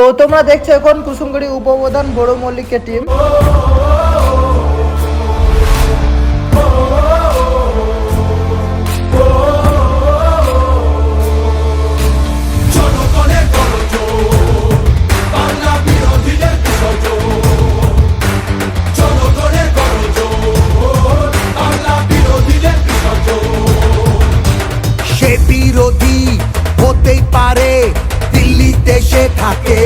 তো তোমরা দেখছ এখন কুসুমগুড়ি উপপ্রধান বড় মল্লিকের টিম হতেই পারে। সে থাকে।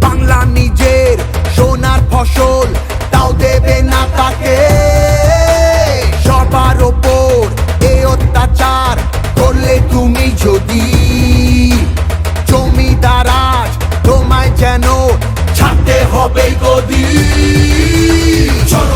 বাংলা নিজের সোনার ফসল, তাও দেবে না তাকে। সবার ওপর এ অত্যাচার করলে তুমি যদি জমিদার আজ তোমায় যেন ছাড়তে হবে গদি জনগণের